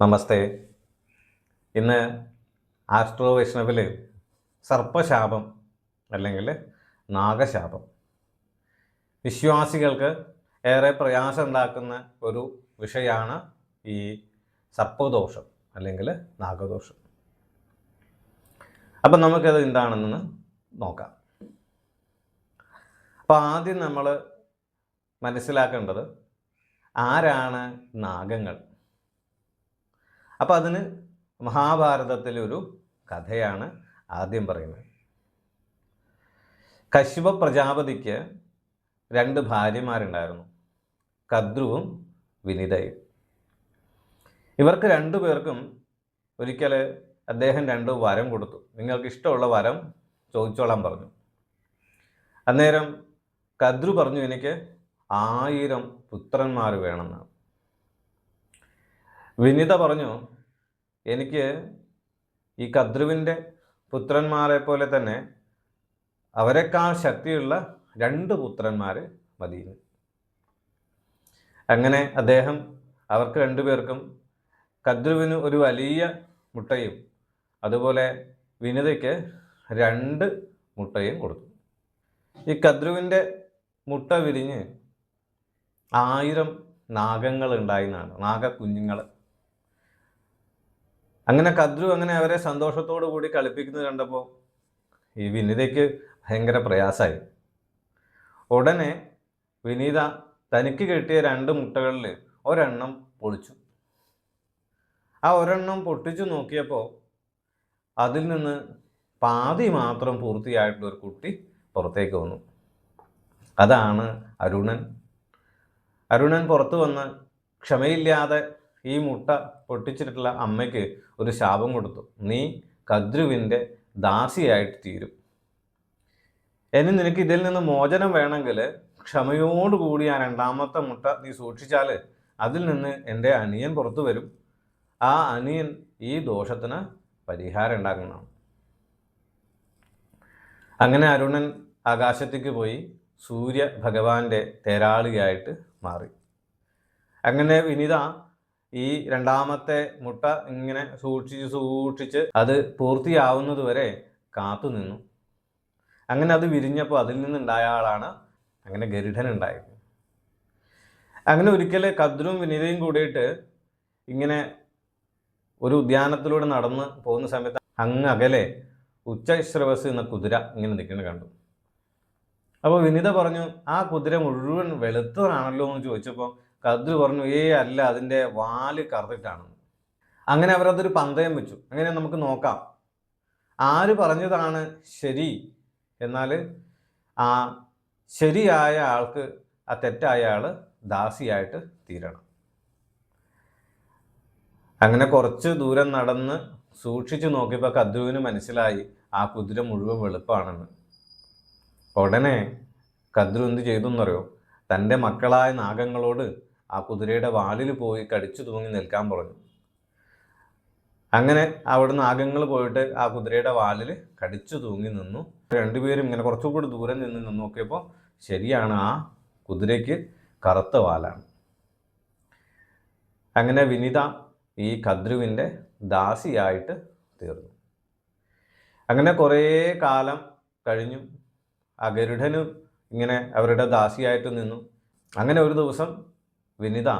നമസ്തേ. ഇന്ന് ആസ്ട്രോ വൈഷ്ണവിൽ സർപ്പശാപം അല്ലെങ്കിൽ നാഗശാപം. വിശ്വാസികൾക്ക് ഏറെ പ്രയാസം ഉണ്ടാക്കുന്ന ഒരു വിഷയമാണ് ഈ സർപ്പദോഷം അല്ലെങ്കിൽ നാഗദോഷം. അപ്പം നമുക്കത് എന്താണെന്ന് നോക്കാം. അപ്പോൾ ആദ്യം നമ്മൾ മനസ്സിലാക്കേണ്ടത് ആരാണ് നാഗങ്ങൾ? അപ്പം അതിന് മഹാഭാരതത്തിലെ ഒരു കഥയാണ് ആദ്യം പറയുന്നത്. കശുവ പ്രജാപതിക്ക് രണ്ട് ഭാര്യമാരുണ്ടായിരുന്നു. കദ്രുവും വിനിതയും. ഇവർക്ക് രണ്ടു പേർക്കും ഒരിക്കൽ അദ്ദേഹം രണ്ട് വരം കൊടുത്തു. നിങ്ങൾക്ക് ഇഷ്ടമുള്ള വരം ചോദിച്ചോളാൻ പറഞ്ഞു. അന്നേരം കദ്രു പറഞ്ഞു എനിക്ക് ആയിരം പുത്രന്മാർ വേണമെന്നാണ് വിനിത പറഞ്ഞു എനിക്ക് ഈ കദ്രുവിന്റെ പുത്രന്മാരെ പോലെ തന്നെ അവരെക്കാൾ ശക്തിയുള്ള രണ്ട് പുത്രന്മാർ മതിയെന്ന് അങ്ങനെ അദ്ദേഹം അവർക്ക് രണ്ടുപേർക്കും കദ്രുവിന് ഒരു വലിയ മുട്ടയും അതുപോലെ വിനിതയ്ക്ക് രണ്ട് മുട്ടയും കൊടുത്തു. ഈ കദ്രുവിന്റെ മുട്ട വിരിഞ്ഞ് ആയിരം നാഗങ്ങൾ ഉണ്ടായിരുന്നാണ് നാഗക്കുഞ്ഞുങ്ങൾ. അങ്ങനെ കദ്രു അങ്ങനെ അവരെ സന്തോഷത്തോടു കൂടി കളിപ്പിക്കുന്നത് കണ്ടപ്പോൾ ഈ വിനിതയ്ക്ക് ഭയങ്കര പ്രയാസമായി ഉടനെ വിനീത തനിക്ക് കിട്ടിയ രണ്ട് മുട്ടകളിൽ ഒരെണ്ണം പൊളിച്ചു. ആ ഒരെണ്ണം പൊട്ടിച്ചു നോക്കിയപ്പോൾ അതിൽ നിന്ന് പാതി മാത്രം പൂർത്തിയായിട്ടുള്ള ഒരു കുട്ടി പുറത്തേക്ക് വന്നു. അതാണ് അരുണൻ. അരുണൻ പുറത്തു വന്ന് ക്ഷമയില്ലാതെ ഈ മുട്ട പൊട്ടിച്ചിട്ടുള്ള അമ്മയ്ക്ക് ഒരു ശാപം കൊടുത്തു. നീ കദ്രുവിന്റെ ദാസിയായിട്ട് തീരും. ഇനി നിനക്ക് ഇതിൽ നിന്ന് മോചനം വേണമെങ്കിൽ ക്ഷമയോടുകൂടി ആ രണ്ടാമത്തെ മുട്ട നീ സൂക്ഷിച്ചാൽ അതിൽ നിന്ന് എന്റെ അനിയൻ പുറത്തു വരും. ആ അനിയൻ ഈ ദോഷത്തിന് പരിഹാരം ഉണ്ടാക്കുന്നതാണ്. അങ്ങനെ അരുണൻ ആകാശത്തേക്ക് പോയി സൂര്യ ഭഗവാന്റെ തേരാളിയായിട്ട് മാറി. അങ്ങനെ വിനിത ഈ രണ്ടാമത്തെ മുട്ട ഇങ്ങനെ സൂക്ഷിച്ച് സൂക്ഷിച്ച് അത് പൂർത്തിയാവുന്നത് വരെ കാത്തു നിന്നു. അങ്ങനെ അത് വിരിഞ്ഞപ്പോൾ അതിൽ നിന്നുണ്ടായ ആളാണ് അങ്ങനെ ഗരുഡൻ ഉണ്ടായത് അങ്ങനെ ഒരിക്കൽ കദ്രും വിനീതയും കൂടിയിട്ട് ഇങ്ങനെ ഒരു ഉദ്യാനത്തിലൂടെ നടന്ന് പോകുന്ന സമയത്ത് അങ്ങ് അകലെ ഉച്ചശ്രവസ് എന്ന കുതിര ഇങ്ങനെ നിൽക്കുന്നത് കണ്ടു. അപ്പോൾ വിനിത പറഞ്ഞു ആ കുതിര മുഴുവൻ വെളുത്തതാണല്ലോ എന്ന് ചോദിച്ചപ്പോൾ കദ്രു പറഞ്ഞു ഏ അല്ല അതിന്റെ വാൽ കറുത്തിട്ടാണ്. അങ്ങനെ അവരതൊരു പന്തയം വെച്ചു. അങ്ങനെ നമുക്ക് നോക്കാം. ആര് പറഞ്ഞതാണ് ശരി? എന്നാൽ ആ ശരിയായ ആൾക്ക് ആ തെറ്റായ ആൾ ദാസിയായിട്ട് തീരണം. അങ്ങനെ കുറച്ച് ദൂരം നടന്ന് സൂക്ഷിച്ചു നോക്കിയപ്പോൾ കദ്രുവിന് മനസ്സിലായി ആ കുതിര മുഴുവൻ വെളുപ്പാണെന്ന്. ഉടനെ കദ്രു എന്ത് ചെയ്തു എന്നറിയോ തന്റെ മക്കളായ നാഗങ്ങളോട് ആ കുതിരയുടെ വാലിൽ പോയി കടിച്ചു തൂങ്ങി നിൽക്കാൻ പറഞ്ഞു. അങ്ങനെ അവിടെ ആഗങ്ങൾ പോയിട്ട് ആ കുതിരയുടെ വാലിൽ കടിച്ചു തൂങ്ങി നിന്നു. രണ്ടുപേരും ഇങ്ങനെ കുറച്ചുകൂടി ദൂരം നിന്ന് നിന്ന് നോക്കിയപ്പോൾ ശരിയാണ് ആ കുതിരയ്ക്ക് കറുത്ത വാലാണ്. അങ്ങനെ വിനിത ഈ കദ്രുവിന്റെ ദാസിയായിട്ട് തീർന്നു. അങ്ങനെ കുറേ കാലം കഴിഞ്ഞു. ആ ഗരുഡനും ഇങ്ങനെ അവരുടെ ദാസിയായിട്ട് നിന്നു. അങ്ങനെ ഒരു ദിവസം വിനിത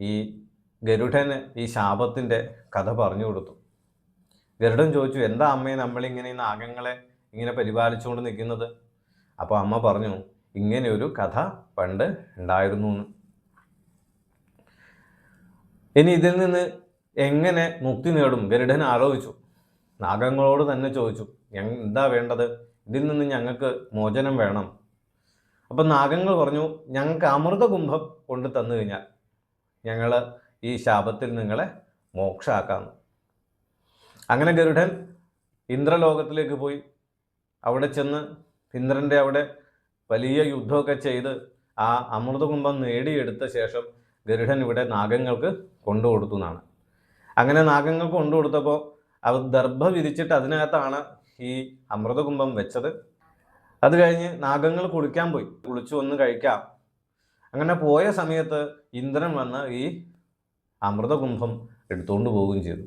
ഈ ഗരുഡന് ഈ ശാപത്തിന്റെ കഥ പറഞ്ഞു കൊടുത്തു. ഗരുഡൻ ചോദിച്ചു എന്താ അമ്മയെ നമ്മളിങ്ങനെ ഈ നാഗങ്ങളെ ഇങ്ങനെ പരിപാലിച്ചുകൊണ്ട് നിൽക്കുന്നത്? അപ്പോൾ അമ്മ പറഞ്ഞു ഇങ്ങനെയൊരു കഥ പണ്ട് ഉണ്ടായിരുന്നു എന്ന്. ഇനി ഇതിൽ നിന്ന് എങ്ങനെ മുക്തി നേടും? ഗരുഡൻ ആലോചിച്ചു. നാഗങ്ങളോട് തന്നെ ചോദിച്ചു എന്താ വേണ്ടത്? ഇതിൽ നിന്ന് ഞങ്ങൾക്ക് മോചനം വേണം. അപ്പം നാഗങ്ങൾ പറഞ്ഞു ഞങ്ങൾക്ക് അമൃതകുംഭം കൊണ്ട് തന്നു കഴിഞ്ഞാൽ ഞങ്ങൾ ഈ ശാപത്തിൽ നിങ്ങളെ മോക്ഷാക്കാം. അങ്ങനെ ഗരുഡൻ ഇന്ദ്രലോകത്തിലേക്ക് പോയി. അവിടെ ചെന്ന് ഇന്ദ്രന്റെ അവിടെ വലിയ യുദ്ധമൊക്കെ ചെയ്ത് ആ അമൃതകുംഭം നേടിയെടുത്ത ശേഷം ഗരുഡൻ ഇവിടെ നാഗങ്ങൾക്ക് കൊണ്ടുകൊടുത്തു എന്നാണ്. അങ്ങനെ നാഗങ്ങൾക്ക് കൊണ്ടുകൊടുത്തപ്പോൾ അവർ ദർഭ വിരിച്ചിട്ട് അതിനകത്താണ് ഈ അമൃതകുംഭം വെച്ചത്. അത് കഴിഞ്ഞ് നാഗങ്ങൾ കുളിക്കാൻ പോയി. കുളിച്ചു ഒന്ന് കഴിക്കാം. അങ്ങനെ പോയ സമയത്ത് ഇന്ദ്രൻ വന്ന് ഈ അമൃതകുംഭം എടുത്തുകൊണ്ട് പോവുകയും ചെയ്തു.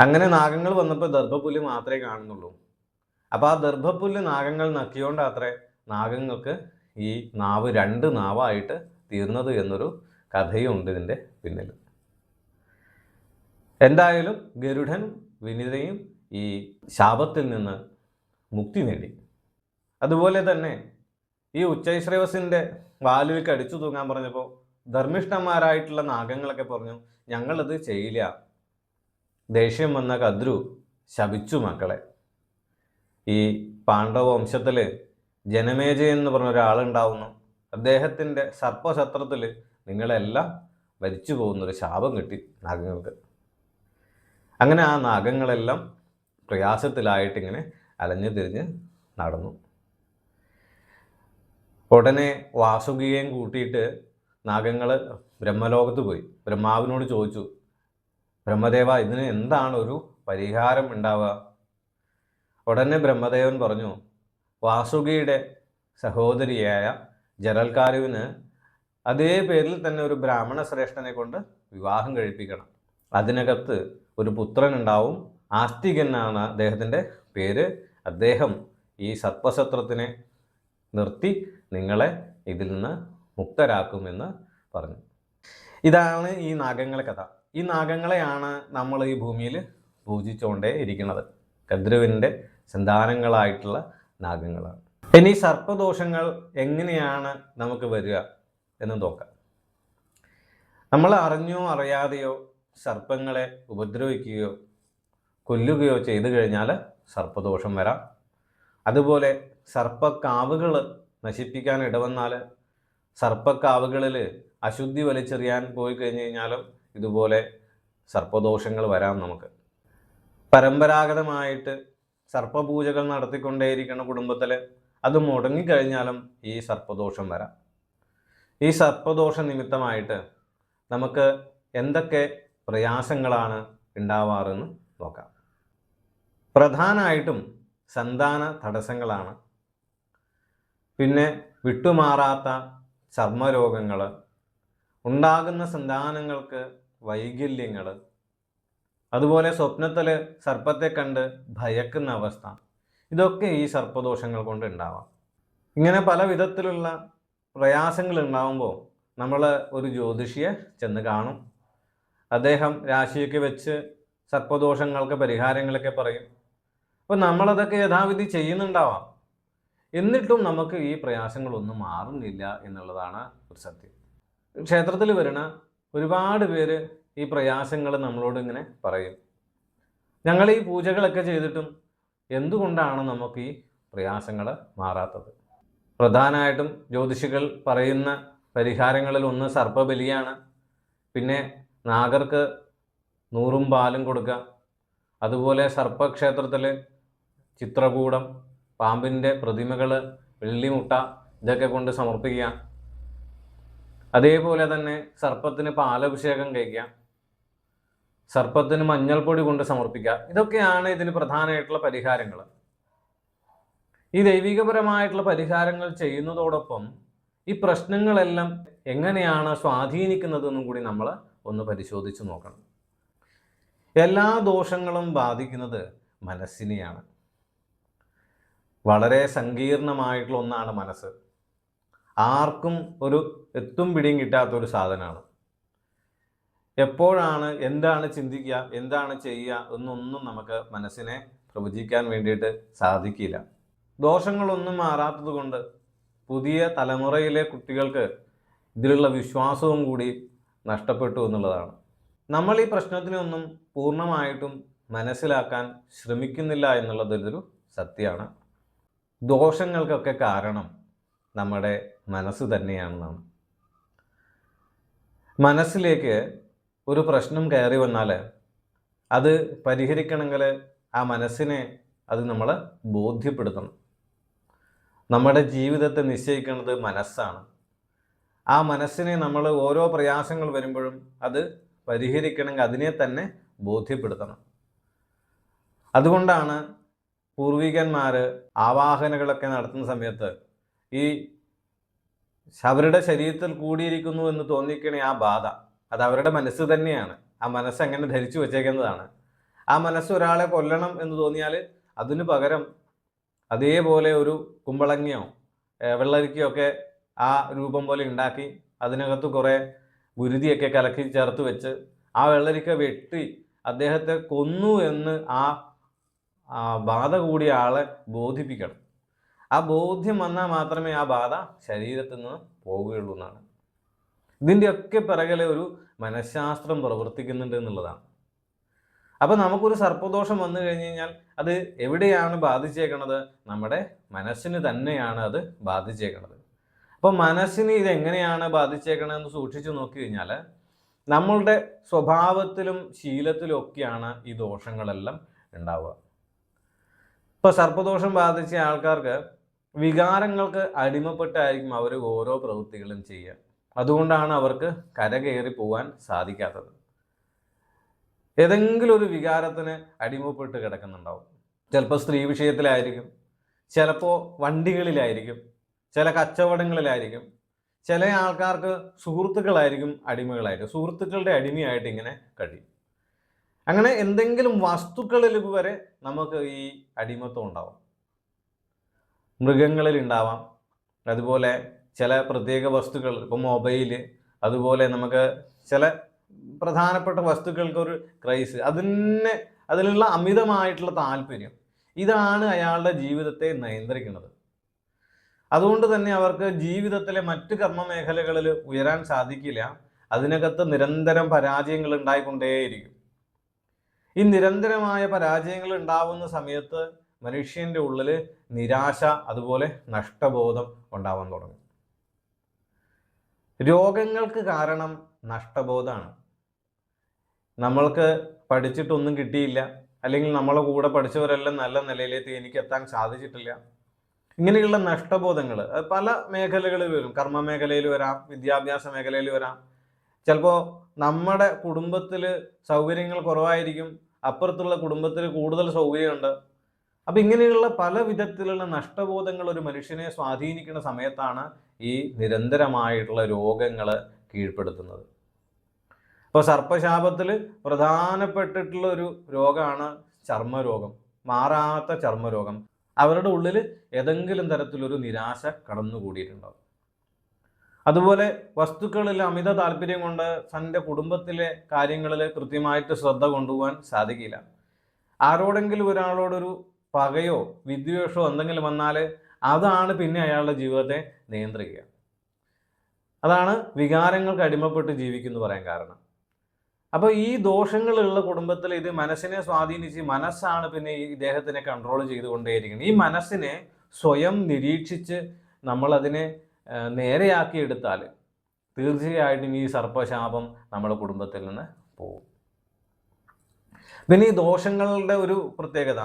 അങ്ങനെ നാഗങ്ങൾ വന്നപ്പോൾ ദർഭപുല്ല് മാത്രമേ കാണുന്നുള്ളൂ. അപ്പോൾ ആ ദർഭപുല്ല് നാഗങ്ങൾ നക്കിയോണ്ട് അത്രേ നാഗങ്ങൾക്ക് ഈ നാവ് രണ്ട് നാവായിട്ട് തീർന്നത് എന്നൊരു കഥയും ഉണ്ട് ഇതിന്റെ പിന്നിൽ. എന്തായാലും ഗരുഡൻ വിനിതയും ഈ ശാപത്തിൽ നിന്ന് മുക്തി നേടി. അതുപോലെ തന്നെ ഈ ഉച്ചൈശ്രവസിന്റെ വാലുവിൽ കടിച്ചു തൂങ്ങാൻ പറഞ്ഞപ്പോൾ ധർമ്മിഷ്ഠന്മാരായിട്ടുള്ള നാഗങ്ങളൊക്കെ പറഞ്ഞു ഞങ്ങളത് ചെയ്യില്ല. ദേഷ്യം വന്ന കദ്രു ശപിച്ചു മക്കളെ. ഈ പാണ്ഡവ വംശത്തിൽ ജനമേജയ എന്ന് പറഞ്ഞ ഒരാളുണ്ടാവുന്നു. അദ്ദേഹത്തിന്റെ സർപ്പശത്രത്തിൽ നിങ്ങളെല്ലാം മരിച്ചു പോകുന്നൊരു ശാപം കിട്ടി നാഗങ്ങൾക്ക്. അങ്ങനെ ആ നാഗങ്ങളെല്ലാം പ്രയാസത്തിലായിട്ടിങ്ങനെ അലഞ്ഞു തിരിഞ്ഞ് നടന്നു. ഉടനെ വാസുകിയെയും കൂട്ടിയിട്ട് നാഗങ്ങൾ ബ്രഹ്മലോകത്ത് പോയി. ബ്രഹ്മാവിനോട് ചോദിച്ചു ബ്രഹ്മദേവ ഇതിന് എന്താണ് ഒരു പരിഹാരം ഉണ്ടാവുക? ഉടനെ ബ്രഹ്മദേവൻ പറഞ്ഞു വാസുകിയുടെ സഹോദരിയായ ജരൽക്കാരുവിന് അതേ പേരിൽ തന്നെ ഒരു ബ്രാഹ്മണ ശ്രേഷ്ഠനെ കൊണ്ട് വിവാഹം കഴിപ്പിക്കണം. അതിനകത്ത് ഒരു പുത്രൻ ഉണ്ടാവും ആസ്തികനാണ് അദ്ദേഹത്തിന്റെ പേര്. അദ്ദേഹം ഈ സർപ്പശത്രത്തിനെ നിർത്തി നിങ്ങളെ ഇതിൽ നിന്ന് മുക്തരാക്കുമെന്ന് പറഞ്ഞു. ഇതാണ് ഈ നാഗങ്ങളെ കഥ. ഈ നാഗങ്ങളെയാണ് നമ്മൾ ഈ ഭൂമിയിൽ പൂജിച്ചുകൊണ്ടേ ഇരിക്കുന്നത്. കദ്രുവിന്റെ സന്താനങ്ങളായിട്ടുള്ള നാഗങ്ങളാണ്. ഇനി സർപ്പദോഷങ്ങൾ എങ്ങനെയാണ് നമുക്ക് വരിക എന്ന് നോക്കാം. നമ്മൾ അറിഞ്ഞോ അറിയാതെയോ സർപ്പങ്ങളെ ഉപദ്രവിക്കുകയോ കൊല്ലുകയോ ചെയ്തു കഴിഞ്ഞാൽ സർപ്പദോഷം വരാം. അതുപോലെ സർപ്പക്കാവുകൾ നശിപ്പിക്കാൻ ഇടവന്നാൽ സർപ്പക്കാവുകളിൽ അശുദ്ധി വലിച്ചെറിയാൻ പോയി കഴിഞ്ഞ് കഴിഞ്ഞാലും ഇതുപോലെ സർപ്പദോഷങ്ങൾ വരാം നമുക്ക്. പരമ്പരാഗതമായിട്ട് സർപ്പപൂജകൾ നടത്തിക്കൊണ്ടേയിരിക്കുന്ന കുടുംബത്തിൽ അത് മുടങ്ങിക്കഴിഞ്ഞാലും ഈ സർപ്പദോഷം വരാം. ഈ സർപ്പദോഷ നിമിത്തമായിട്ട് നമുക്ക് എന്തൊക്കെ പ്രയാസങ്ങളാണ് ഉണ്ടാവാറെന്ന് നോക്കാം. പ്രധാനമായിട്ടും സന്താന തടസ്സങ്ങളാണ്. പിന്നെ വിട്ടുമാറാത്ത ചർമ്മരോഗങ്ങൾ ഉണ്ടാകുന്ന സന്താനങ്ങൾക്ക് വൈകല്യങ്ങൾ അതുപോലെ സ്വപ്നത്തിൽ സർപ്പത്തെ കണ്ട് ഭയക്കുന്ന അവസ്ഥ. ഇതൊക്കെ ഈ സർപ്പദോഷങ്ങൾ കൊണ്ട് ഉണ്ടാവാം. ഇങ്ങനെ പല വിധത്തിലുള്ള പ്രയാസങ്ങൾ ഉണ്ടാകുമ്പോൾ നമ്മൾ ഒരു ജ്യോതിഷിയെ ചെന്ന് കാണും. അദ്ദേഹം രാശിയൊക്കെ വെച്ച് സർപ്പദോഷങ്ങൾക്ക് പരിഹാരങ്ങളൊക്കെ പറയും. അപ്പോൾ നമ്മളതൊക്കെ യഥാവിധി ചെയ്യുന്നുണ്ടാവാം. എന്നിട്ടും നമുക്ക് ഈ പ്രയാസങ്ങളൊന്നും മാറുന്നില്ല എന്നുള്ളതാണ് ഒരു സത്യം. ക്ഷേത്രത്തിൽ വരുന്ന ഒരുപാട് പേര് ഈ പ്രയാസങ്ങൾ നമ്മളോട് ഇങ്ങനെ പറയും. ഞങ്ങൾ ഈ പൂജകളൊക്കെ ചെയ്തിട്ടും എന്തുകൊണ്ടാണ് നമുക്ക് ഈ പ്രയാസങ്ങൾ മാറാത്തത്? പ്രധാനമായിട്ടും ജ്യോതിഷികൾ പറയുന്ന പരിഹാരങ്ങളിൽ ഒന്ന് സർപ്പബലിയാണ്. പിന്നെ നാഗർക്ക് നൂറും പാലും കൊടുക്കുക. അതുപോലെ സർപ്പക്ഷേത്രത്തിൽ ചിത്രകൂടം പാമ്പിന്റെ പ്രതിമകൾ വെള്ളിമുട്ട ഇതൊക്കെ കൊണ്ട് സമർപ്പിക്കുക. അതേപോലെ തന്നെ സർപ്പത്തിന് പാലഭിഷേകം കഴിക്കാം സർപ്പത്തിന് മഞ്ഞൾപ്പൊടി കൊണ്ട് സമർപ്പിക്കുക. ഇതൊക്കെയാണ് ഇതിന് പ്രധാനമായിട്ടുള്ള പരിഹാരങ്ങൾ ഈ ദൈവികപരമായിട്ടുള്ള പരിഹാരങ്ങൾ ചെയ്യുന്നതോടൊപ്പം ഈ പ്രശ്നങ്ങളെല്ലാം എങ്ങനെയാണ് സ്വാധീനിക്കുന്നതെന്നും കൂടി നമ്മൾ ഒന്ന് പരിശോധിച്ച് നോക്കണം. എല്ലാ ദോഷങ്ങളും ബാധിക്കുന്നത് മനസ്സിനെയാണ്. വളരെ സങ്കീർണമായിട്ടുള്ള ഒന്നാണ് മനസ്സ്. ആർക്കും ഒരു എത്തും പിടിയും കിട്ടാത്ത ഒരു സാധനമാണ്. എപ്പോഴാണ് എന്താണ് ചിന്തിക്കുക എന്താണ് ചെയ്യുക എന്നൊന്നും നമുക്ക് മനസ്സിനെ പ്രവചിക്കാൻ വേണ്ടിയിട്ട് സാധിക്കില്ല. ദോഷങ്ങളൊന്നും മാറാത്തത് കൊണ്ട് പുതിയ തലമുറയിലെ കുട്ടികൾക്ക് ഇതിലുള്ള വിശ്വാസവും കൂടി നഷ്ടപ്പെട്ടു എന്നുള്ളതാണ്. നമ്മൾ ഈ പ്രശ്നത്തിനൊന്നും പൂർണമായിട്ടും മനസ്സിലാക്കാൻ ശ്രമിക്കുന്നില്ല എന്നുള്ളത് ഇതൊരു സത്യമാണ്. ദോഷങ്ങൾക്കൊക്കെ കാരണം നമ്മുടെ മനസ്സ് തന്നെയാണെന്നാണ്. മനസ്സിലേക്ക് ഒരു പ്രശ്നം കയറി വന്നാൽ അത് പരിഹരിക്കണമെങ്കിൽ ആ മനസ്സിനെ അത് നമ്മൾ ബോധ്യപ്പെടുത്തണം. നമ്മുടെ ജീവിതത്തെ നിശ്ചയിക്കുന്നത് മനസ്സാണ്. ആ മനസ്സിനെ നമ്മൾ ഓരോ പ്രയാസങ്ങൾ വരുമ്പോഴും അത് പരിഹരിക്കണമെങ്കിൽ അതിനെ തന്നെ ബോധ്യപ്പെടുത്തണം. അതുകൊണ്ടാണ് പൂർവികന്മാർ ആവാഹനകളൊക്കെ നടത്തുന്ന സമയത്ത് ഈ അവരുടെ ശരീരത്തിൽ കൂടിയിരിക്കുന്നു എന്ന് തോന്നിക്കണേ ആ ബാധ അത് അവരുടെ മനസ്സ് തന്നെയാണ്. ആ മനസ്സ് അങ്ങനെ ധരിച്ചു വെച്ചേക്കുന്നതാണ്. ആ മനസ്സ് ഒരാളെ കൊല്ലണം എന്ന് തോന്നിയാൽ അതിനു പകരം അതേപോലെ ഒരു കുമ്പളങ്ങിയോ വെള്ളരിക്കയോ ഒക്കെ ആ രൂപം പോലെ ഉണ്ടാക്കി അതിനകത്ത് കുറേ ഗുരുതിയൊക്കെ കലക്കി ചേർത്ത് വെച്ച് ആ വെള്ളരിക്ക വെട്ടി അദ്ദേഹത്തെ കൊന്നു എന്ന് ആ ബാധ കൂടിയ ആളെ ബോധിപ്പിക്കണം. ആ ബോധ്യം വന്നാൽ മാത്രമേ ആ ബാധ ശരീരത്തിൽ നിന്ന് പോവുകയുള്ളൂ എന്നാണ്. ഇതിന്റെയൊക്കെ പിറകിലെ ഒരു മനഃശാസ്ത്രം പ്രവർത്തിക്കുന്നുണ്ട് എന്നുള്ളതാണ്. അപ്പോൾ നമുക്കൊരു സർപ്പദോഷം വന്നു കഴിഞ്ഞ് കഴിഞ്ഞാൽ അത് എവിടെയാണ് ബാധിച്ചേക്കണത്? നമ്മുടെ മനസ്സിന് തന്നെയാണ് അത് ബാധിച്ചേക്കണത്. അപ്പോൾ മനസ്സിന് ഇതെങ്ങനെയാണ് ബാധിച്ചേക്കണതെന്ന് സൂക്ഷിച്ചു നോക്കി കഴിഞ്ഞാൽ നമ്മളുടെ സ്വഭാവത്തിലും ശീലത്തിലും ഒക്കെയാണ് ഈ ദോഷങ്ങളെല്ലാം ഉണ്ടാവുക. ഇപ്പൊ സർപ്പദോഷം ബാധിച്ച ആൾക്കാർക്ക് വികാരങ്ങൾക്ക് അടിമപ്പെട്ടായിരിക്കും അവർ ഓരോ പ്രവൃത്തികളും ചെയ്യുക. അതുകൊണ്ടാണ് അവർക്ക് കരകയറി പോകാൻ സാധിക്കാത്തത്. ഏതെങ്കിലും ഒരു വികാരത്തിന് അടിമപ്പെട്ട് കിടക്കുന്നുണ്ടാവും. ചിലപ്പോൾ സ്ത്രീ വിഷയത്തിലായിരിക്കും. ചിലപ്പോൾ വണ്ടികളിലായിരിക്കും. ചില കച്ചവടങ്ങളിലായിരിക്കും. ചില ആൾക്കാർക്ക് സുഹൃത്തുക്കളായിരിക്കും അടിമകളായിരിക്കും സുഹൃത്തുക്കളുടെ അടിമയായിട്ട് ഇങ്ങനെ കഴിയും. അങ്ങനെ എന്തെങ്കിലും വസ്തുക്കളിൽ വരെ നമുക്ക് ഈ അടിമത്വം ഉണ്ടാവും. മൃഗങ്ങളിൽ ഉണ്ടാവാം. അതുപോലെ ചില പ്രത്യേക വസ്തുക്കൾ ഇപ്പോൾ മൊബൈൽ അതുപോലെ നമുക്ക് ചില പ്രധാനപ്പെട്ട വസ്തുക്കൾക്ക് ഒരു ക്രൈസ് അതിനെ അതിലുള്ള അമിതമായിട്ടുള്ള താല്പര്യം ഇതാണ് അയാളുടെ ജീവിതത്തെ നിയന്ത്രിക്കുന്നത്. അതുകൊണ്ട് തന്നെ അവർക്ക് ജീവിതത്തിലെ മറ്റ് കർമ്മമേഖലകളിൽ ഉയരാൻ സാധിക്കില്ല. അതിനകത്ത് നിരന്തരം പരാജയങ്ങൾ ഉണ്ടായിക്കൊണ്ടേയിരിക്കും. ഈ നിരന്തരമായ പരാജയങ്ങൾ ഉണ്ടാവുന്ന സമയത്ത് മനുഷ്യന്റെ ഉള്ളിൽ നിരാശ അതുപോലെ നഷ്ടബോധം ഉണ്ടാവാൻ തുടങ്ങും. രോഗങ്ങൾക്ക് കാരണം നഷ്ടബോധമാണ്. നമ്മൾക്ക് പഠിച്ചിട്ടൊന്നും കിട്ടിയില്ല അല്ലെങ്കിൽ നമ്മളെ കൂടെ പഠിച്ചവരെല്ലാം നല്ല നിലയിലേക്ക് എനിക്ക് എത്താൻ സാധിച്ചിട്ടില്ല. ഇങ്ങനെയുള്ള നഷ്ടബോധങ്ങൾ പല മേഖലകളിൽ വരും. കർമ്മ മേഖലയിൽ വരാം വിദ്യാഭ്യാസ മേഖലയിൽ വരാം. ചിലപ്പോൾ നമ്മുടെ കുടുംബത്തിൽ സൗകര്യങ്ങൾ കുറവായിരിക്കും അപ്പുറത്തുള്ള കുടുംബത്തിന് കൂടുതൽ സൗകര്യമുണ്ട്. അപ്പം ഇങ്ങനെയുള്ള പല വിധത്തിലുള്ള നഷ്ടബോധങ്ങൾ ഒരു മനുഷ്യനെ സ്വാധീനിക്കുന്ന സമയത്താണ് ഈ നിരന്തരമായിട്ടുള്ള രോഗങ്ങൾ കീഴ്പ്പെടുത്തുന്നത്. അപ്പോൾ സർപ്പശാപത്തിൽ പ്രധാനപ്പെട്ടിട്ടുള്ള ഒരു രോഗമാണ് ചർമ്മരോഗം മാറാത്ത ചർമ്മരോഗം. അവരുടെ ഉള്ളിൽ ഏതെങ്കിലും തരത്തിലൊരു നിരാശ കടന്നുകൂടിയിട്ടുണ്ടാവും. അതുപോലെ വസ്തുക്കളിൽ അമിത താല്പര്യം കൊണ്ട് തന്റെ കുടുംബത്തിലെ കാര്യങ്ങളിൽ കൃത്യമായിട്ട് ശ്രദ്ധ കൊണ്ടുപോകാൻ സാധിക്കില്ല. ആരോടെങ്കിലും ഒരാളോടൊരു പകയോ വിദ്വേഷമോ എന്തെങ്കിലും വന്നാൽ അതാണ് പിന്നെ അയാളുടെ ജീവിതത്തെ നിയന്ത്രിക്കുക. അതാണ് വികാരങ്ങൾക്ക് അടിമപ്പെട്ട് ജീവിക്കുന്നു പറയാൻ കാരണം. അപ്പോൾ ഈ ദോഷങ്ങളുള്ള കുടുംബത്തിൽ ഇത് മനസ്സിനെ സ്വാധീനിച്ച് മനസ്സാണ് പിന്നെ ഈ ഇദ്ദേഹത്തിനെ കൺട്രോൾ ചെയ്തുകൊണ്ടേയിരിക്കുന്നത്. ഈ മനസ്സിനെ സ്വയം നിരീക്ഷിച്ച് നമ്മളതിനെ ആ, നേരെയാക്കി എടുത്താൽ തീർച്ചയായിട്ടും ഈ സർപ്പശാപം നമ്മുടെ കുടുംബത്തിൽ നിന്ന് പോകും പിന്നെ ഈ ദോഷങ്ങളുടെ ഒരു പ്രത്യേകത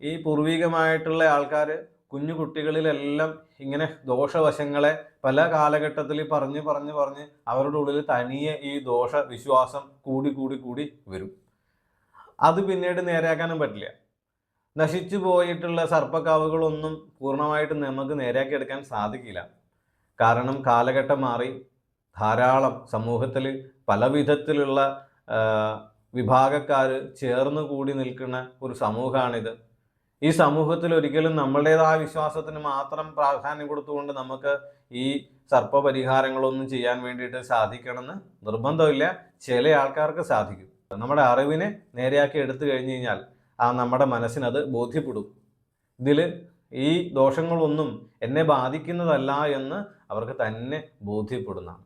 ഈ പൂർവികമായിട്ടുള്ള ആൾക്കാർ കുഞ്ഞു കുട്ടികളിലെല്ലാം ഇങ്ങനെ ദോഷവശങ്ങളെ പല കാലഘട്ടത്തിൽ പറഞ്ഞ് പറഞ്ഞ് പറഞ്ഞ് അവരുടെ ഉള്ളിൽ തനിയെ ഈ ദോഷ വിശ്വാസം കൂടി കൂടി കൂടി വരും. അത് പിന്നീട് നേരെയാക്കാനും പറ്റില്ല. നശിച്ചു പോയിട്ടുള്ള സർപ്പക്കാവുകളൊന്നും പൂർണമായിട്ട് നമുക്ക് നേരെയാക്കി എടുക്കാൻ സാധിക്കില്ല. കാരണം കാലഘട്ടം മാറി ധാരാളം സമൂഹത്തിൽ പല വിധത്തിലുള്ള വിഭാഗക്കാർ ചേർന്ന് കൂടി നിൽക്കുന്ന ഒരു സമൂഹമാണിത്. ഈ സമൂഹത്തിൽ ഒരിക്കലും നമ്മളുടേതായ വിശ്വാസത്തിന് മാത്രം പ്രാധാന്യം കൊടുത്തുകൊണ്ട് നമുക്ക് ഈ സർപ്പപരിഹാരങ്ങളൊന്നും ചെയ്യാൻ വേണ്ടിയിട്ട് സാധിക്കണമെന്ന് നിർബന്ധമില്ല. ചില ആൾക്കാർക്ക് സാധിക്കും. നമ്മുടെ അറിവിനെ നേരെയാക്കി എടുത്തു കഴിഞ്ഞു കഴിഞ്ഞാൽ ആ നമ്മുടെ മനസ്സിനത് ബോധ്യപ്പെടും. ഇതിൽ ഈ ദോഷങ്ങളൊന്നും എന്നെ ബാധിക്കുന്നതല്ല എന്ന് അവർക്ക് തന്നെ ബോധ്യപ്പെടുന്നതാണ്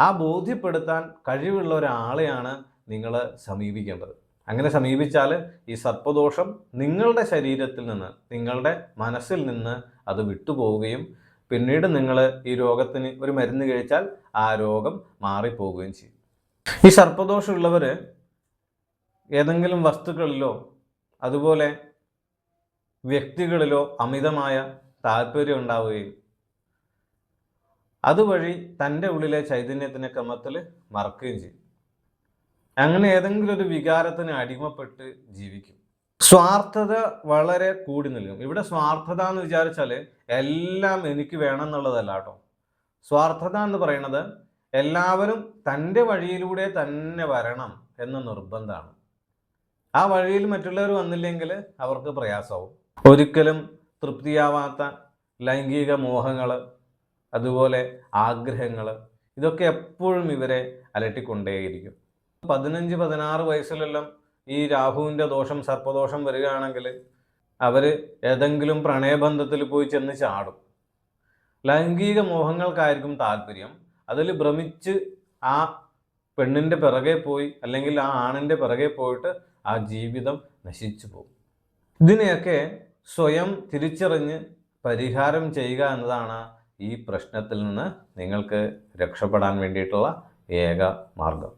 ആ ബോധ്യപ്പെടുത്താൻ കഴിവുള്ള ഒരാളെയാണ് നിങ്ങൾ സമീപിക്കേണ്ടത്. അങ്ങനെ സമീപിച്ചാൽ ഈ സർപ്പദോഷം നിങ്ങളുടെ ശരീരത്തിൽ നിന്ന് നിങ്ങളുടെ മനസ്സിൽ നിന്ന് അത് വിട്ടുപോവുകയും പിന്നീട് നിങ്ങൾ ഈ രോഗത്തിന് ഒരു മരുന്ന് കഴിച്ചാൽ ആ രോഗം മാറിപ്പോവുകയും ചെയ്യും. ഈ സർപ്പദോഷമുള്ളവർ ഏതെങ്കിലും വസ്തുക്കളിലോ അതുപോലെ വ്യക്തികളിലോ അമിതമായ താല്പര്യം ഉണ്ടാവുകയും അതുവഴി തന്റെ ഉള്ളിലെ ചൈതന്യത്തിന്റെ ക്രമത്തിൽ മറക്കുകയും ചെയ്യും. അങ്ങനെ ഏതെങ്കിലും ഒരു വികാരത്തിന് അടിമപ്പെട്ട് ജീവിക്കും. സ്വാർത്ഥത വളരെ കൂടി നിൽക്കും ഇവിടെ സ്വാർത്ഥത എന്ന് വിചാരിച്ചാൽ എല്ലാം എനിക്ക് വേണം എന്നുള്ളതല്ല കേട്ടോ സ്വാർത്ഥത എന്ന് പറയുന്നത് എല്ലാവരും തന്റെ വഴിയിലൂടെ തന്നെ വരണം എന്ന നിർബന്ധമാണ്. ആ വഴിയിൽ മറ്റുള്ളവർ വന്നില്ലെങ്കിൽ അവർക്ക് പ്രയാസമാവും. ഒരിക്കലും തൃപ്തിയാവാത്ത ലൈംഗിക മോഹങ്ങൾ അതുപോലെ ആഗ്രഹങ്ങൾ ഇതൊക്കെ എപ്പോഴും ഇവരെ അലട്ടിക്കൊണ്ടേയിരിക്കും. പതിനഞ്ച് പതിനാറ് വയസ്സിലെല്ലാം ഈ രാഹുവിന്റെ ദോഷം സർപ്പദോഷം വരികയാണെങ്കിൽ അവർ ഏതെങ്കിലും പ്രണയബന്ധത്തിൽ പോയി ചെന്ന് ചാടും. ലൈംഗിക മോഹങ്ങൾക്കായിരിക്കും താല്പര്യം. അതിൽ ഭ്രമിച്ച് ആ പെണ്ണിന്റെ പിറകെ പോയി അല്ലെങ്കിൽ ആ ആണിന്റെ പിറകെ പോയിട്ട് ആ ജീവിതം നശിച്ചു പോകും. ഇതിനെയൊക്കെ സ്വയം തിരിച്ചറിഞ്ഞ് പരിഹാരം ചെയ്യുക എന്നതാണ് ഈ പ്രശ്നത്തിൽ നിന്ന് നിങ്ങൾക്ക് രക്ഷപ്പെടാൻ വേണ്ടിയിട്ടുള്ള ഏക മാർഗം.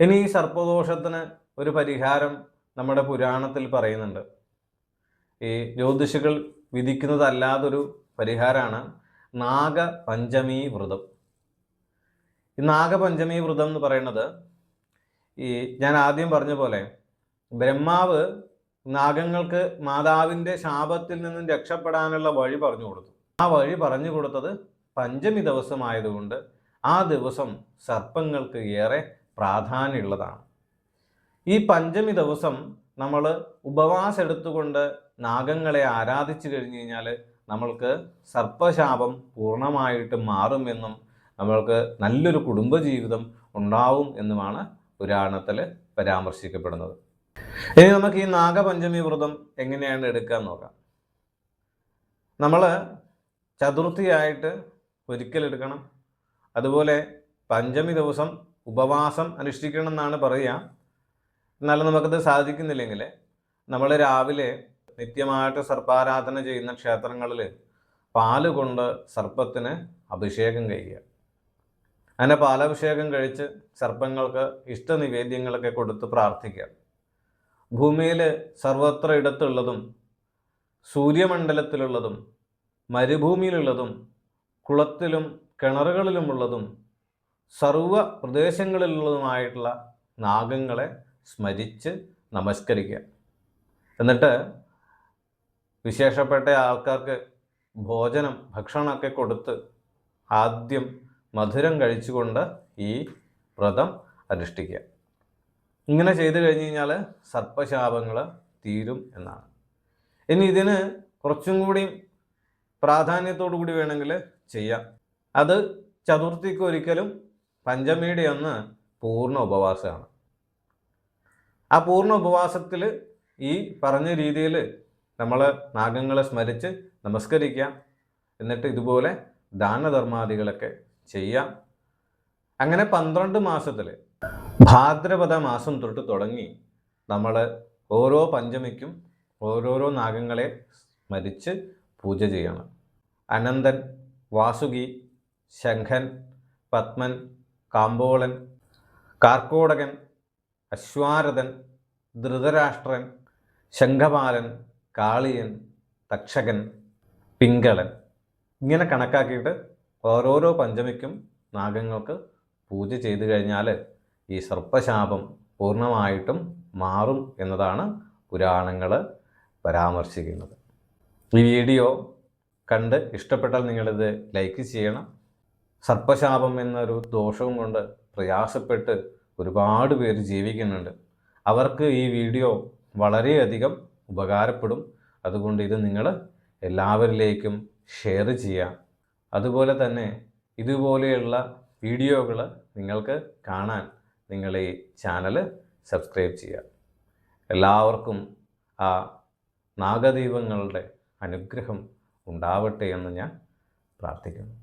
ഇനി ഈ സർപ്പദോഷത്തിന് ഒരു പരിഹാരം നമ്മുടെ പുരാണത്തിൽ പറയുന്നുണ്ട്. ഈ ജ്യോതിഷികൾ വിധിക്കുന്നതല്ലാതൊരു പരിഹാരമാണ് നാഗപഞ്ചമി വ്രതം. ഈ നാഗപഞ്ചമി വ്രതം എന്ന് പറയുന്നത് ഈ ഞാൻ ആദ്യം പറഞ്ഞ പോലെ ബ്രഹ്മാവ് നാഗങ്ങൾക്ക് മാതാവിന്റെ ശാപത്തിൽ നിന്നും രക്ഷപ്പെടാനുള്ള വഴി പറഞ്ഞു കൊടുത്തു. ആ വഴി പറഞ്ഞു കൊടുത്തത് പഞ്ചമി ദിവസമായതുകൊണ്ട് ആ ദിവസം സർപ്പങ്ങൾക്ക് ഏറെ പ്രാധാന്യമുള്ളതാണ്. ഈ പഞ്ചമി ദിവസം നമ്മൾ ഉപവാസം എടുത്തുകൊണ്ട് നാഗങ്ങളെ ആരാധിച്ചു കഴിഞ്ഞു കഴിഞ്ഞാൽ നമ്മൾക്ക് സർപ്പശാപം പൂർണമായിട്ട് മാറുമെന്നും നമ്മൾക്ക് നല്ലൊരു കുടുംബജീവിതം ഉണ്ടാവും എന്നുമാണ് പുരാണത്തിൽ പരാമർശിക്കപ്പെടുന്നത്. ഇനി നമുക്ക് ഈ നാഗപഞ്ചമി വ്രതം എങ്ങനെയാണ് എടുക്കുക നോക്കാം. നമ്മൾ ചതുർത്ഥിയായിട്ട് ഒരിക്കലെടുക്കണം അതുപോലെ പഞ്ചമി ദിവസം ഉപവാസം അനുഷ്ഠിക്കണം എന്നാണ് പറയുക. എന്നാലും നമുക്കത് സാധിക്കുന്നില്ലെങ്കിൽ നമ്മൾ രാവിലെ നിത്യമായിട്ട് സർപ്പാരാധന ചെയ്യുന്ന ക്ഷേത്രങ്ങളിൽ പാൽ കൊണ്ട് സർപ്പത്തിന് അഭിഷേകം കഴിയുക. അങ്ങനെ പാലഭിഷേകം കഴിച്ച് സർപ്പങ്ങൾക്ക് ഇഷ്ടനിവേദ്യങ്ങളൊക്കെ കൊടുത്ത് പ്രാർത്ഥിക്കുക. ഭൂമിയിൽ സർവത്ര ഇടത്തുള്ളതും സൂര്യമണ്ഡലത്തിലുള്ളതും മരുഭൂമിയിലുള്ളതും കുളത്തിലും കിണറുകളിലുമുള്ളതും സർവ പ്രദേശങ്ങളിലുള്ളതുമായിട്ടുള്ള നാഗങ്ങളെ സ്മരിച്ച് നമസ്കരിക്കുക. എന്നിട്ട് വിശേഷപ്പെട്ട ആൾക്കാർക്ക് ഭോജനം ഭക്ഷണമൊക്കെ കൊടുത്ത് ആദ്യം മധുരം കഴിച്ചുകൊണ്ട് ഈ വ്രതം അനുഷ്ഠിക്കുക. ഇങ്ങനെ ചെയ്തു കഴിഞ്ഞ് കഴിഞ്ഞാൽ സർപ്പശാപങ്ങൾ തീരും എന്നാണ്. ഇനി ഇതിന് കുറച്ചും കൂടി പ്രാധാന്യത്തോടു കൂടി വേണമെങ്കിൽ ചെയ്യാം. അത് ചതുർത്ഥിക്ക് ഒരിക്കലും പഞ്ചമിയുടെ ഒന്ന് പൂർണ ഉപവാസമാണ്. ആ പൂർണ ഉപവാസത്തിൽ ഈ പറഞ്ഞ രീതിയിൽ നമ്മൾ നാഗങ്ങളെ സ്മരിച്ച് നമസ്കരിക്കാം എന്നിട്ട് ഇതുപോലെ ദാനധർമാദികളൊക്കെ ചെയ്യാം. അങ്ങനെ പന്ത്രണ്ട് മാസത്തിൽ ഭാദ്രപദ മാസം തൊട്ട് തുടങ്ങി നമ്മൾ ഓരോ പഞ്ചമിക്കും ഓരോരോ നാഗങ്ങളെ സ്മരിച്ച് പൂജ ചെയ്യണം. അനന്തൻ വാസുകി ശംഖൻ പത്മൻ കാമ്പോളൻ കാർക്കോടകൻ അശ്വാരഥൻ ധൃതരാഷ്ട്രൻ ശംഖപാലൻ കാളിയൻ തക്ഷകൻ പിങ്കളൻ. ഇങ്ങനെ കണക്കാക്കിയിട്ട് ഓരോരോ പഞ്ചമിക്കും നാഗങ്ങൾക്ക് പൂജ ചെയ്തു കഴിഞ്ഞാൽ ഈ സർപ്പശാപം പൂർണമായിട്ടും മാറും എന്നതാണ് പുരാണങ്ങൾ പരാമർശിക്കുന്നത്. ഈ വീഡിയോ കണ്ട് ഇഷ്ടപ്പെട്ടാൽ നിങ്ങളിത് ലൈക്ക് ചെയ്യണം. സർപ്പശാപം എന്നൊരു ദോഷവും കൊണ്ട് പ്രയാസപ്പെട്ട് ഒരുപാട് പേര് ജീവിക്കുന്നുണ്ട്. അവർക്ക് ഈ വീഡിയോ വളരെയധികം ഉപകാരപ്പെടും. അതുകൊണ്ട് ഇത് നിങ്ങൾ എല്ലാവരിലേക്കും ഷെയർ ചെയ്യാം അതുപോലെ തന്നെ ഇതുപോലെയുള്ള വീഡിയോകൾ നിങ്ങൾക്ക് കാണാൻ നിങ്ങൾ ഈ ചാനൽ സബ്സ്ക്രൈബ് ചെയ്യുക. എല്ലാവർക്കും ആ നാഗദൈവങ്ങളുടെ അനുഗ്രഹം ഉണ്ടാവട്ടെ എന്ന് ഞാൻ പ്രാർത്ഥിക്കുന്നു.